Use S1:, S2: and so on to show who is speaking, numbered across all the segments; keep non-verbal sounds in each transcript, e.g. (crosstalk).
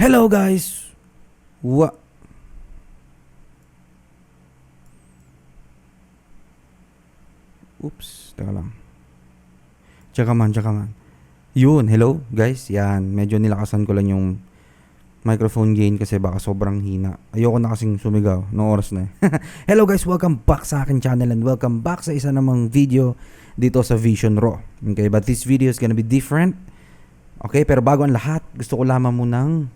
S1: Hello guys! Wa... Oops, teka lang. Tsaka man, tsaka man. Yun, hello guys. Yan, medyo nilakasan ko lang yung microphone gain kasi baka sobrang hina. Ayoko na kasing sumigaw no oras na. eh. (laughs) hello guys, welcome back sa akin channel and welcome back sa isa namang video dito sa Vision Raw. Okay, but this video is gonna be different. Okay, pero bago ang lahat, gusto ko lamang munang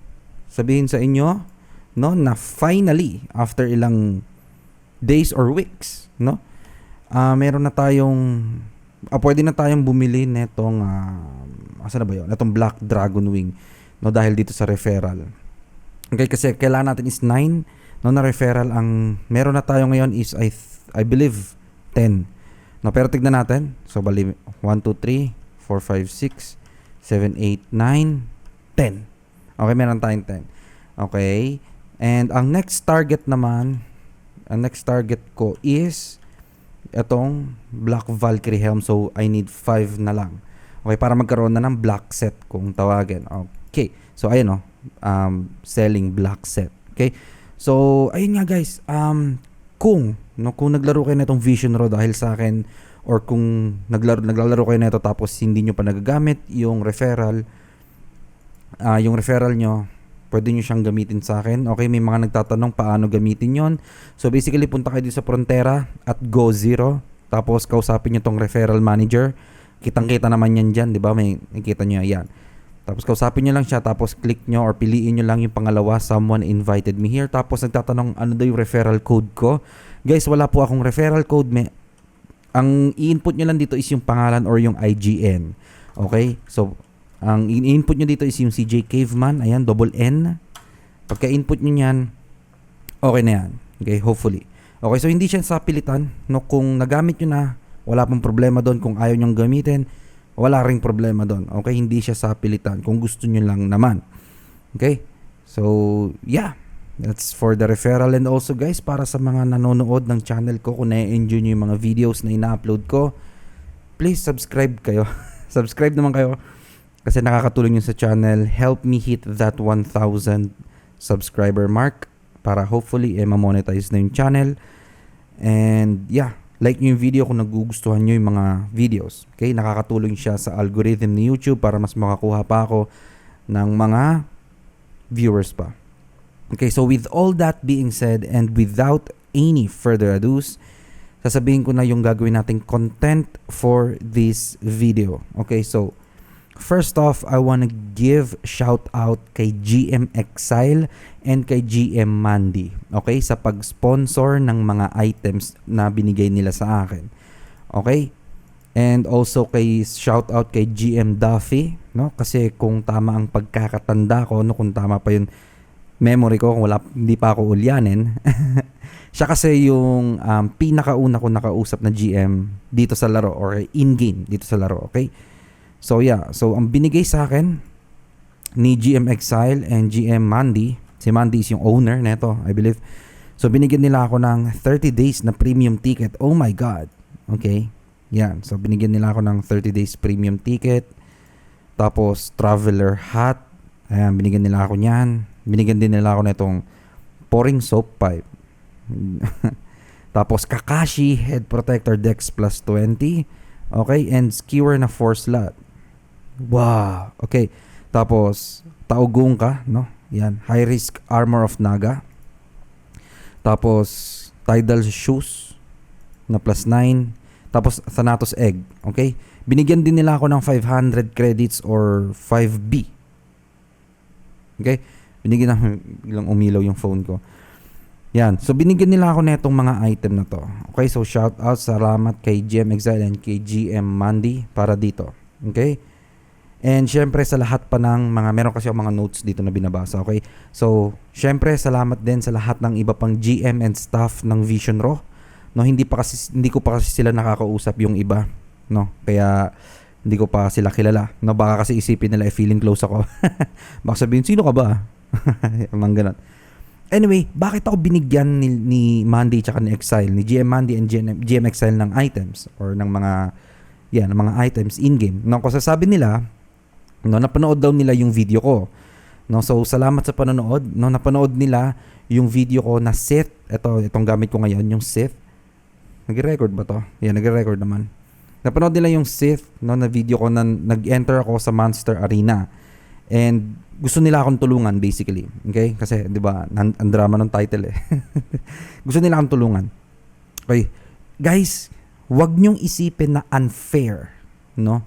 S1: sabihin sa inyo no na finally after ilang days or weeks, no? Ah, meron na tayong ah, pwede na tayong bumili netong uh, asa na ba 'yon? Netong Black Dragon Wing no dahil dito sa referral. Okay, kasi kailangan natin is 9 no na referral ang meron na tayo ngayon is I I believe 10. No, pero tignan natin. So bali 1 2 3 4 5 6 7 8 9 10. Okay, meron tayong 10. Okay? And ang next target naman, ang next target ko is itong Black Valkyrie Helm. So, I need 5 na lang. Okay, para magkaroon na ng black set kung tawagin. Okay. So, ayun o. Um, selling black set. Okay. So, ayun nga guys. Um, kung, no, kung naglaro kayo na itong Vision Raw dahil sa akin or kung naglaro, naglalaro kayo na ito tapos hindi nyo pa nagagamit yung referral, ah yung referral nyo, pwede nyo siyang gamitin sa akin. Okay, may mga nagtatanong paano gamitin yon. So basically, punta kayo dito sa Frontera at Go Zero. Tapos kausapin nyo tong referral manager. Kitang-kita naman yan dyan, di ba? May nakita nyo yan. Tapos kausapin nyo lang siya, tapos click nyo or piliin nyo lang yung pangalawa, someone invited me here. Tapos nagtatanong ano daw yung referral code ko. Guys, wala po akong referral code. May, ang i-input nyo lang dito is yung pangalan or yung IGN. Okay? So, ang in-input nyo dito is yung CJ Caveman. Ayan, double N. Pagka-input nyo yan, okay na yan. Okay, hopefully. Okay, so hindi siya sa pilitan. No, kung nagamit nyo na, wala pong problema doon. Kung ayaw nyong gamitin, wala ring problema doon. Okay, hindi siya sa pilitan. Kung gusto nyo lang naman. Okay? So, yeah. That's for the referral and also guys, para sa mga nanonood ng channel ko, kung na-enjoy nyo yung mga videos na ina-upload ko, please subscribe kayo. (laughs) subscribe naman kayo kasi nakakatulong yun sa channel. Help me hit that 1,000 subscriber mark para hopefully eh, ma-monetize na yung channel. And yeah, like nyo yung video kung nagugustuhan nyo yung mga videos. Okay, nakakatulong siya sa algorithm ni YouTube para mas makakuha pa ako ng mga viewers pa. Okay, so with all that being said and without any further ados, sasabihin ko na yung gagawin nating content for this video. Okay, so First off, I want to give shout out kay GM Exile and kay GM Mandy. Okay? Sa pag-sponsor ng mga items na binigay nila sa akin. Okay? And also kay shout out kay GM Duffy, no? Kasi kung tama ang pagkakatanda ko, no, kung tama pa yung memory ko, kung wala hindi pa ako ulyanin. (laughs) siya kasi yung um, pinakauna ko nakausap na GM dito sa laro or in-game dito sa laro, okay? So yeah, so ang binigay sa akin ni GM Exile and GM Mandy, si Mandy is yung owner neto, I believe. So binigyan nila ako ng 30 days na premium ticket. Oh my god. Okay? Yan. So binigyan nila ako ng 30 days premium ticket. Tapos traveler hat. Ayan, binigyan nila ako niyan. Binigyan din nila ako nitong pouring soap pipe. (laughs) Tapos Kakashi head protector Dex plus 20. Okay, and skewer na 4 slot. Wow. Okay. Tapos, Taugong ka, no? Yan. High risk armor of Naga. Tapos, Tidal shoes na plus 9. Tapos, Thanatos egg. Okay? Binigyan din nila ako ng 500 credits or 5B. Okay? Binigyan na (laughs) ilang umilaw yung phone ko. Yan. So, binigyan nila ako netong mga item na to. Okay? So, shout out. Salamat kay GM Exile and kay GM Mandy para dito. Okay? And syempre sa lahat pa ng mga, meron kasi ako mga notes dito na binabasa, okay? So, syempre salamat din sa lahat ng iba pang GM and staff ng Vision Raw. No, hindi pa kasi hindi ko pa kasi sila nakakausap yung iba, no? Kaya hindi ko pa sila kilala. No, baka kasi isipin nila eh, feeling close ako. (laughs) baka sabihin, sino ka ba? (laughs) Mang ganun. Anyway, bakit ako binigyan ni, ni Mandy tsaka ni Exile, ni GM Mandy and GM, GM Exile ng items or ng mga yan, ng mga items in-game. No, kung sasabi nila, No, napanood daw nila yung video ko. No, so salamat sa panonood. No, napanood nila yung video ko na Sith. Ito, itong gamit ko ngayon, yung Sith. Nagre-record ba to? Yeah, nagre-record naman. Napanood nila yung Sith, no, na video ko na nag-enter ako sa Monster Arena. And gusto nila akong tulungan basically. Okay? Kasi 'di ba, ang, ang drama ng title eh. (laughs) gusto nila akong tulungan. Okay. Guys, wag niyong isipin na unfair, no?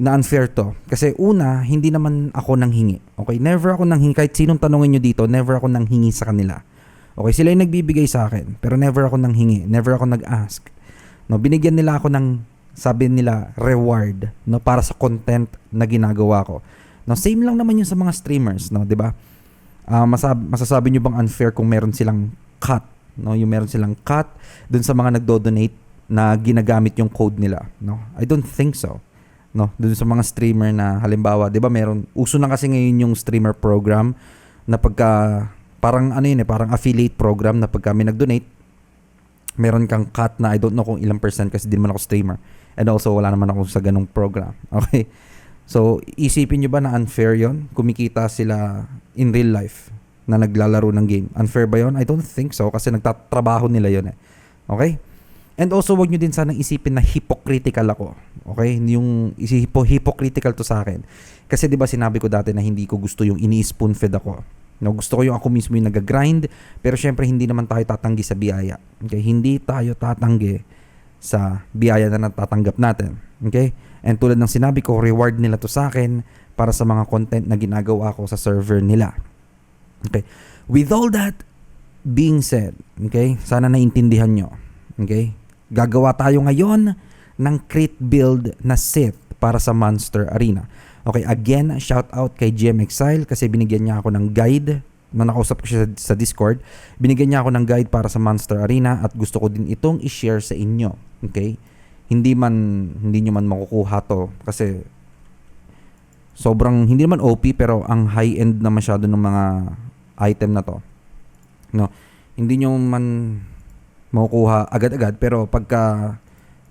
S1: Na unfair to. Kasi una, hindi naman ako nang hingi. Okay? Never ako nang hingi. Kahit sinong tanongin nyo dito, never ako nang hingi sa kanila. Okay? Sila yung nagbibigay sa akin. Pero never ako nang hingi. Never ako nag-ask. No, binigyan nila ako ng sabi nila reward no para sa content na ginagawa ko. No, same lang naman yun sa mga streamers, no, 'di ba? Ah, masab- masasabi nyo bang unfair kung meron silang cut, no? Yung meron silang cut dun sa mga nagdo-donate na ginagamit yung code nila, no? I don't think so. No, dun sa mga streamer na halimbawa, 'di ba, meron uso na kasi ngayon yung streamer program na pagka parang ano yun eh, parang affiliate program na pag kami nag-donate, meron kang cut na I don't know kung ilang percent kasi di naman ako streamer. And also, wala naman ako sa ganong program. (laughs) Okay? So, isipin nyo ba na unfair yon Kumikita sila in real life na naglalaro ng game. Unfair ba yon I don't think so kasi nagtatrabaho nila yon eh. Okay? And also, wag nyo din sanang isipin na hypocritical ako. Okay? Yung hipo, hypocritical to sa akin. Kasi 'di ba sinabi ko dati na hindi ko gusto yung ini-spoon fed ako. No, gusto ko yung ako mismo yung nag-grind, pero syempre hindi naman tayo tatanggi sa biyaya. Okay? Hindi tayo tatanggi sa biyaya na natatanggap natin. Okay? And tulad ng sinabi ko, reward nila to sa akin para sa mga content na ginagawa ko sa server nila. Okay? With all that being said, okay? Sana naintindihan nyo. Okay? Gagawa tayo ngayon ng crit build na Sith para sa Monster Arena. Okay, again, shout out kay GM Exile kasi binigyan niya ako ng guide nung nakausap ko siya sa, sa Discord. Binigyan niya ako ng guide para sa Monster Arena at gusto ko din itong i-share sa inyo. Okay? Hindi man hindi niyo man makukuha to kasi sobrang hindi naman OP pero ang high end na masyado ng mga item na to. No. Hindi niyo man makukuha agad-agad pero pagka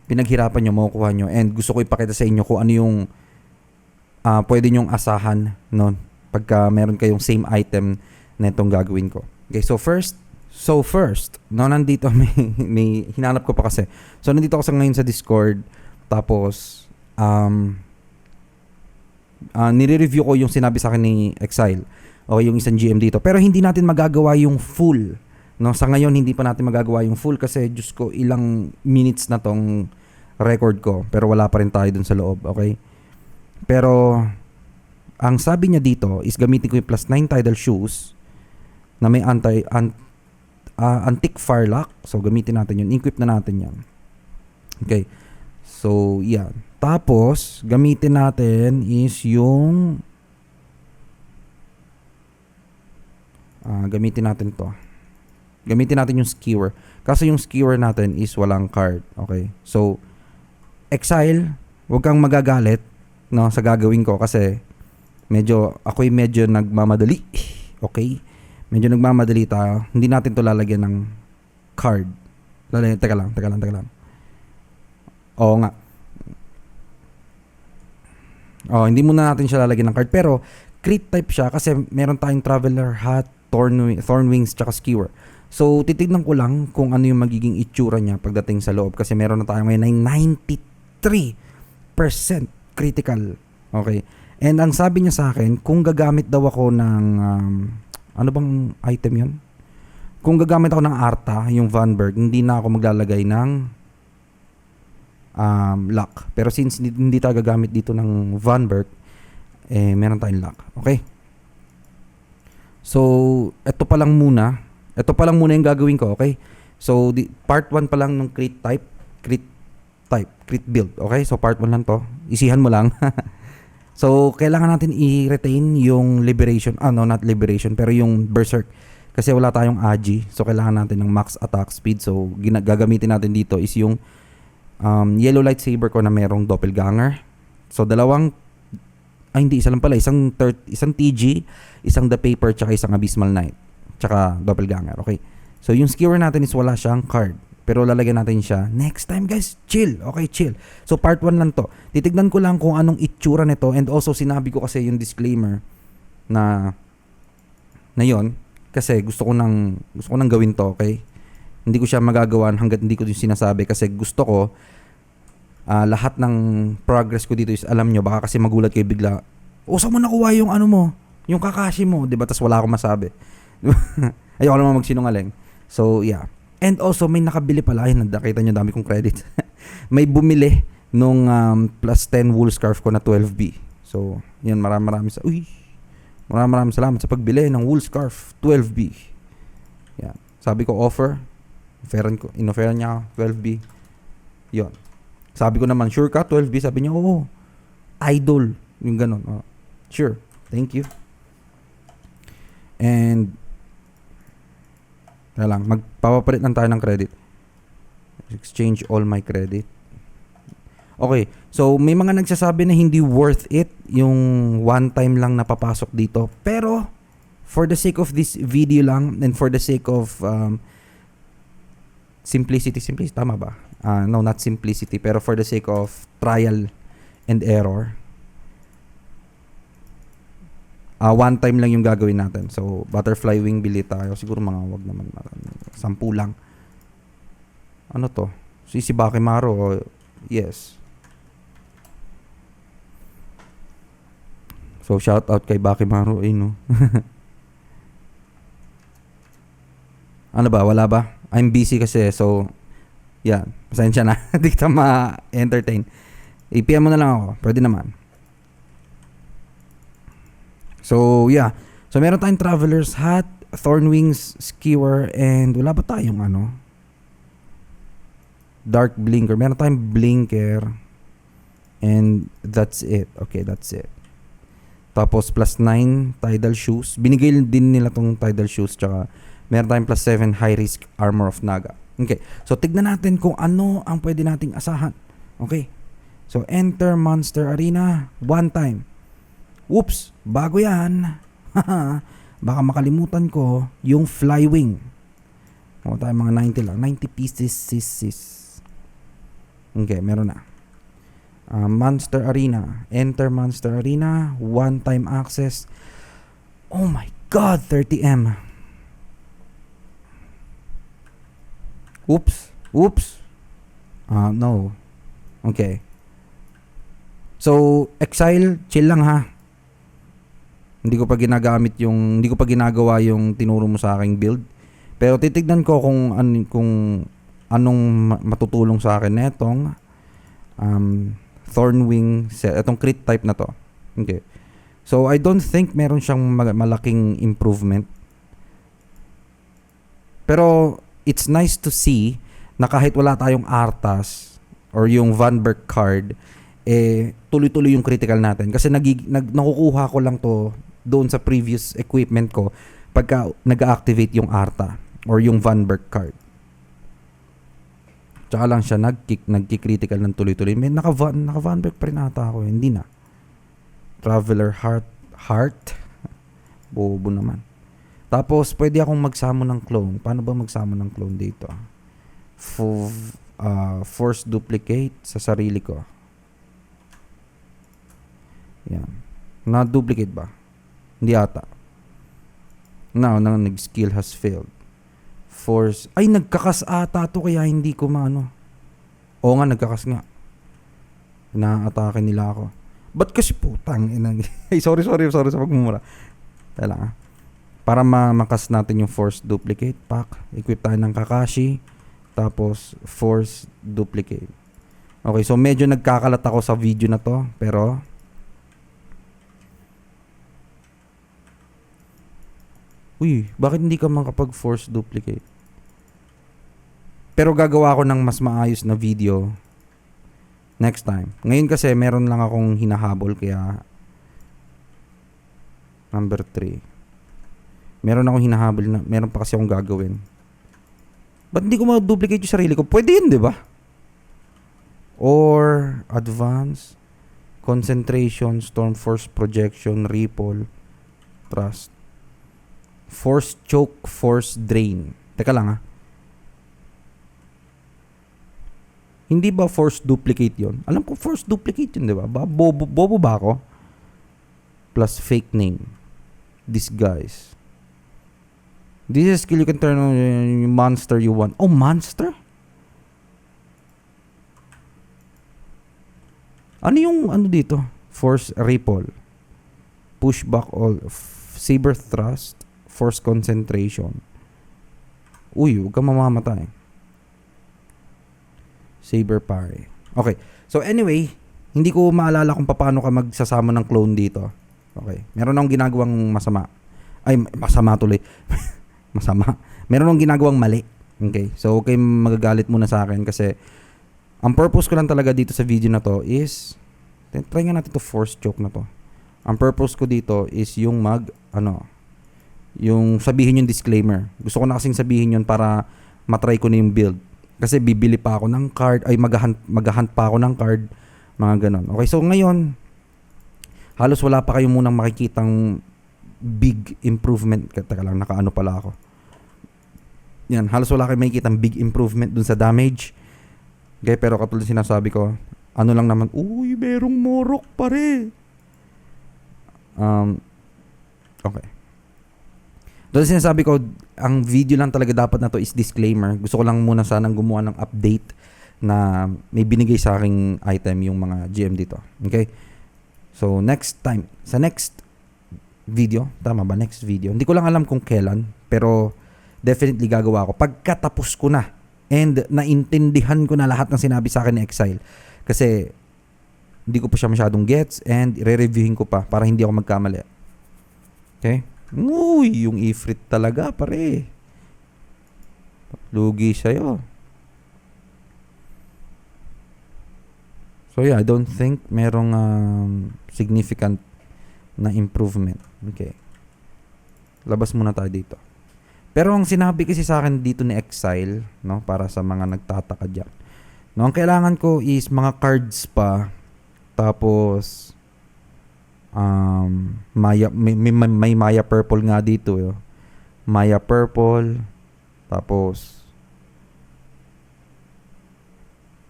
S1: pinaghirapan niyo makukuha niyo and gusto ko ipakita sa inyo kung ano yung uh, pwede nyong asahan no pagka meron kayong same item na itong gagawin ko. Okay, so first, so first, no nandito (laughs) may, may hinanap ko pa kasi. So nandito ako sa ngayon sa Discord tapos um uh, nire-review ko yung sinabi sa akin ni Exile o yung isang GM dito. Pero hindi natin magagawa yung full. No, sa ngayon hindi pa natin magagawa yung full kasi just ko ilang minutes na tong record ko pero wala pa rin tayo dun sa loob, okay? Pero, ang sabi niya dito is gamitin ko yung plus 9 tidal shoes na may anti, an, uh, antique fire lock. So, gamitin natin yun. Equip na natin yan. Okay. So, yan. Tapos, gamitin natin is yung uh, gamitin natin to. Gamitin natin yung skewer. Kasi yung skewer natin is walang card. Okay. So, exile, huwag kang magagalit no sa gagawin ko kasi medyo ako'y medyo nagmamadali. (laughs) Okay? Medyo nagmamadali tayo. Hindi natin to lalagyan ng card. Lalagyan, teka lang, teka lang, teka lang. Oo nga. Oh, hindi muna natin siya lalagyan ng card pero crit type siya kasi meron tayong traveler hat, thorn, thorn wings, tsaka skewer. So, titignan ko lang kung ano yung magiging itsura niya pagdating sa loob kasi meron na tayo ngayon ay 93% critical. Okay. And ang sabi niya sa akin, kung gagamit daw ako ng um, ano bang item 'yon? Kung gagamit ako ng Arta, yung Vanberg, hindi na ako maglalagay ng um, lock. Pero since hindi, hindi tayo gagamit dito ng Vanberg, eh meron tayong lock. Okay? So, ito pa lang muna. Ito pa lang muna yung gagawin ko, okay? So, di, part 1 pa lang ng crit type, crit type, crit build. Okay? So, part 1 lang to. Isihan mo lang. (laughs) so, kailangan natin i-retain yung liberation. Ah, no, not liberation, pero yung berserk. Kasi wala tayong agi. So, kailangan natin ng max attack speed. So, gagamitin natin dito is yung um, yellow lightsaber ko na merong doppelganger. So, dalawang ay hindi, isa lang pala. Isang, third, isang TG, isang The Paper, tsaka isang Abysmal Knight. Tsaka doppelganger. Okay. So, yung skewer natin is wala siyang card. Pero lalagyan natin siya. Next time guys, chill. Okay, chill. So part 1 lang to. Titignan ko lang kung anong itsura nito and also sinabi ko kasi yung disclaimer na na yon kasi gusto ko nang gusto ko nang gawin to, okay? Hindi ko siya magagawa hangga't hindi ko yung sinasabi kasi gusto ko ah, lahat ng progress ko dito is alam nyo, baka kasi magulat kayo bigla. O, saan mo nakuha yung ano mo? Yung kakashi mo, di ba? Tapos wala akong masabi. (laughs) Ayoko naman magsinungaling. So, yeah. And also, may nakabili pala. Ay, nakita nyo, dami kong credit. (laughs) may bumili nung um, plus 10 wool scarf ko na 12B. So, yan, maraming maraming sa... Uy! Maraming maraming salamat sa pagbili ng wool scarf 12B. Yan. Sabi ko, offer. Offeran ko, inofferan niya ako, 12B. Yon. Sabi ko naman, sure ka, 12B? Sabi niya, oo. Idol. Yung ganun. Oh. Sure. Thank you. And, kaya lang, magpapapalit lang tayo ng credit. Exchange all my credit. Okay, so may mga nagsasabi na hindi worth it yung one time lang napapasok dito. Pero, for the sake of this video lang and for the sake of um, simplicity, simplicity, tama ba? Ah, no, not simplicity, pero for the sake of trial and error, ah one time lang yung gagawin natin. So, butterfly wing bili tayo. Siguro mga wag naman, sampu lang. Ano to? Sisi Bakimaro? o Yes. So, shout out kay Bakimaro. Ay, no. (laughs) ano ba? Wala ba? I'm busy kasi. So, yan. Pasensya na. (laughs) Hindi kita ma-entertain. I-PM mo na lang ako. Pwede naman. So, yeah. So, meron tayong Traveler's Hat, Thornwings Skewer, and wala ba tayong ano? Dark Blinker. Meron tayong Blinker. And that's it. Okay, that's it. Tapos plus 9 Tidal Shoes. Binigay din nila tong Tidal Shoes. Tsaka meron tayong plus 7 High Risk Armor of Naga. Okay. So, tignan natin kung ano ang pwede nating asahan. Okay. So, enter Monster Arena. One time. Whoops, bago yan. (laughs) Baka makalimutan ko yung Flywing. O tayo mga 90 lang. 90 pieces, sis, sis. Okay, meron na. Uh, Monster Arena. Enter Monster Arena. One time access. Oh my God, 30M. Oops. Oops. Ah, no. Okay. So, Exile, chill lang ha. Hindi ko pa ginagamit yung hindi ko pa ginagawa yung tinuro mo sa aking build. Pero titignan ko kung an, kung anong ma- matutulong sa akin netong um Thornwing set, itong crit type na to. Okay. So I don't think meron siyang malaking improvement. Pero it's nice to see na kahit wala tayong Artas or yung Van Berg card, eh, tuloy-tuloy yung critical natin. Kasi nagig, nag, nakukuha ko lang to doon sa previous equipment ko pagka nag-activate yung Arta or yung Van Berg card. Tsaka lang siya nag-kick, nag-critical ng tuloy-tuloy. May naka, naka Van Berg pa rin ata ako. eh. Hindi na. Traveler Heart. Heart? (laughs) Bobo naman. Tapos, pwede akong magsamo ng clone. Paano ba magsamo ng clone dito? For, uh, force duplicate sa sarili ko. Yan. Na-duplicate ba? Hindi ata. Now, na nag-skill has failed. Force. Ay, nagkakas ata to kaya hindi ko maano. Oo nga, nagkakas nga. Na-atake nila ako. Ba't kasi putang inang... (laughs) Ay, sorry, sorry, sorry sa pagmumura. Tala ah. Para ma makas natin yung force duplicate pack. Equip tayo ng Kakashi. Tapos, force duplicate. Okay, so medyo nagkakalat ako sa video na to. Pero, Uy, bakit hindi ka makapag-force duplicate? Pero gagawa ko ng mas maayos na video next time. Ngayon kasi meron lang akong hinahabol kaya number 3. Meron akong hinahabol na meron pa kasi akong gagawin. Ba't hindi ko ma-duplicate yung sarili ko? Pwede yun, di ba? Or advance concentration, storm force projection, ripple, trust. Force choke, force drain. Teka lang ha. Hindi ba force duplicate yon? Alam ko force duplicate yun, di ba? Bobo, bobo ba ako? Plus fake name. Disguise. This is skill you can turn on yung monster you want. Oh, monster? Ano yung ano dito? Force Ripple. Pushback all. Saber Thrust. Force Concentration. Uy, huwag kang mamamatay. Saber Parry. Okay. So anyway, hindi ko maalala kung paano ka magsasama ng clone dito. Okay. Meron akong ginagawang masama. Ay, masama tuloy. (laughs) masama. Meron akong ginagawang mali. Okay. So, okay magagalit muna sa akin kasi ang purpose ko lang talaga dito sa video na to is try nga natin to force choke na to. Ang purpose ko dito is yung mag ano yung sabihin yung disclaimer. Gusto ko na kasing sabihin yun para matry ko na yung build. Kasi bibili pa ako ng card, ay maghahunt, maghahunt pa ako ng card, mga ganon. Okay, so ngayon, halos wala pa kayo munang makikitang big improvement. Teka lang, nakaano pala ako. Yan, halos wala kayo makikitang big improvement dun sa damage. Okay, pero katulad sinasabi ko, ano lang naman, uy, merong morok pare. Um, okay. Doon sinasabi ko, ang video lang talaga dapat na to is disclaimer. Gusto ko lang muna sanang gumawa ng update na may binigay sa aking item yung mga GM dito. Okay? So, next time, sa next video, tama ba? Next video. Hindi ko lang alam kung kailan, pero definitely gagawa ko. Pagkatapos ko na and naintindihan ko na lahat ng sinabi sa akin ni Exile. Kasi hindi ko pa siya masyadong gets and re-reviewin ko pa para hindi ako magkamali. Okay? Uy, yung Ifrit talaga, pare. Lugi sa'yo. So yeah, I don't think merong um, significant na improvement. Okay. Labas muna tayo dito. Pero ang sinabi kasi sa akin dito ni Exile, no, para sa mga nagtataka diyan. No, ang kailangan ko is mga cards pa tapos um, Maya, may, may, may Maya Purple nga dito. Yo. Maya Purple. Tapos,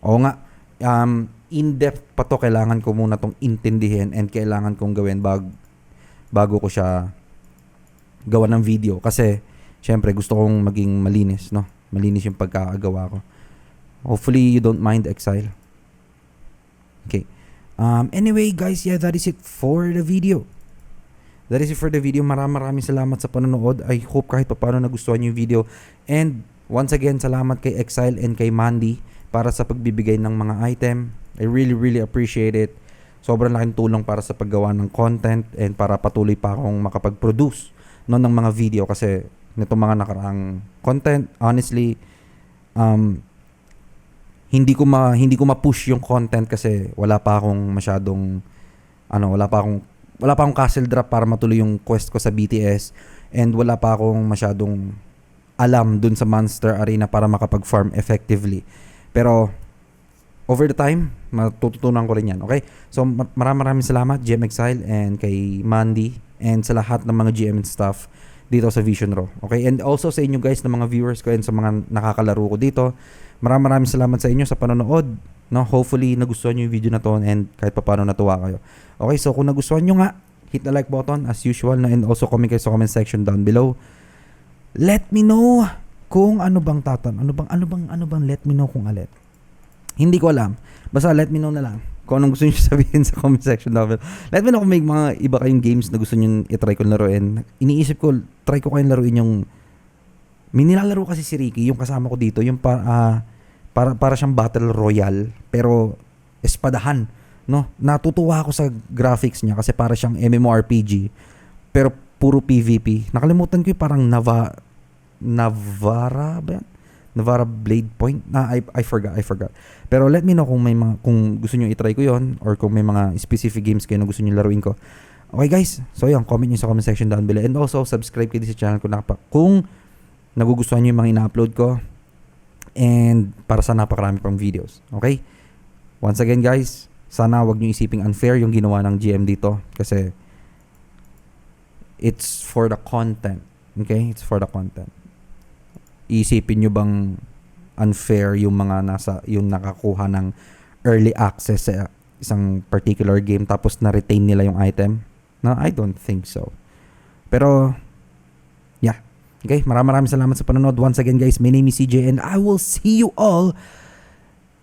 S1: oo nga, um, in-depth pa to, kailangan ko muna tong intindihin and kailangan kong gawin bag, bago ko siya gawa ng video. Kasi, syempre, gusto kong maging malinis, no? Malinis yung pagkakagawa ko. Hopefully, you don't mind exile. Okay. Um, anyway, guys, yeah, that is it for the video. That is it for the video. Maraming maraming salamat sa panonood. I hope kahit paano nagustuhan yung video. And once again, salamat kay Exile and kay Mandy para sa pagbibigay ng mga item. I really, really appreciate it. Sobrang laking tulong para sa paggawa ng content and para patuloy pa akong makapag-produce no, ng mga video kasi nitong mga nakaraang content, honestly, um, hindi ko ma hindi ko ma-push yung content kasi wala pa akong masyadong ano, wala pa akong wala pa akong castle drop para matuloy yung quest ko sa BTS and wala pa akong masyadong alam dun sa Monster Arena para makapag-farm effectively. Pero over the time, matututunan ko rin yan. Okay? So maraming maraming salamat GM Exile and kay Mandy and sa lahat ng mga GM and staff dito sa Vision Raw. Okay? And also sa inyo guys, ng mga viewers ko and sa mga nakakalaro ko dito. Maraming maraming salamat sa inyo sa panonood. No, hopefully nagustuhan niyo yung video na to and kahit pa paano natuwa kayo. Okay, so kung nagustuhan niyo nga, hit the like button as usual no, and also comment kayo sa comment section down below. Let me know kung ano bang tatan, ano bang ano bang ano bang let me know kung alin. Hindi ko alam. Basta let me know na lang kung anong gusto niyo (laughs) sabihin sa comment section down. Let me know kung may mga iba kayong games na gusto niyo i-try ko laruin. Iniisip ko, try ko kayong laruin yung may nilalaro kasi si Ricky, yung kasama ko dito, yung pa, uh, para, para siyang battle royale, pero espadahan. No? Natutuwa ako sa graphics niya kasi para siyang MMORPG, pero puro PvP. Nakalimutan ko yung parang Nava, Navara ba yan? Navara Blade Point? Na, I, I forgot, I forgot. Pero let me know kung may mga, kung gusto niyo i-try ko yon or kung may mga specific games kayo na gusto niyo laruin ko. Okay guys, so yun, comment niyo sa comment section down below. And also, subscribe kayo sa channel ko na kung nagugustuhan nyo yung mga ina-upload ko and para sa napakarami pang videos. Okay? Once again guys, sana wag nyo isiping unfair yung ginawa ng GM dito kasi it's for the content. Okay? It's for the content. Isipin nyo bang unfair yung mga nasa yung nakakuha ng early access sa isang particular game tapos na-retain nila yung item? No, I don't think so. Pero, yeah. Okay, maraming maraming salamat sa panonood. Once again guys, my name is CJ and I will see you all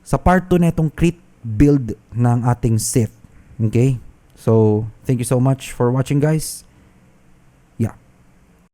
S1: sa part 2 na itong crit build ng ating Sith. Okay? So, thank you so much for watching guys.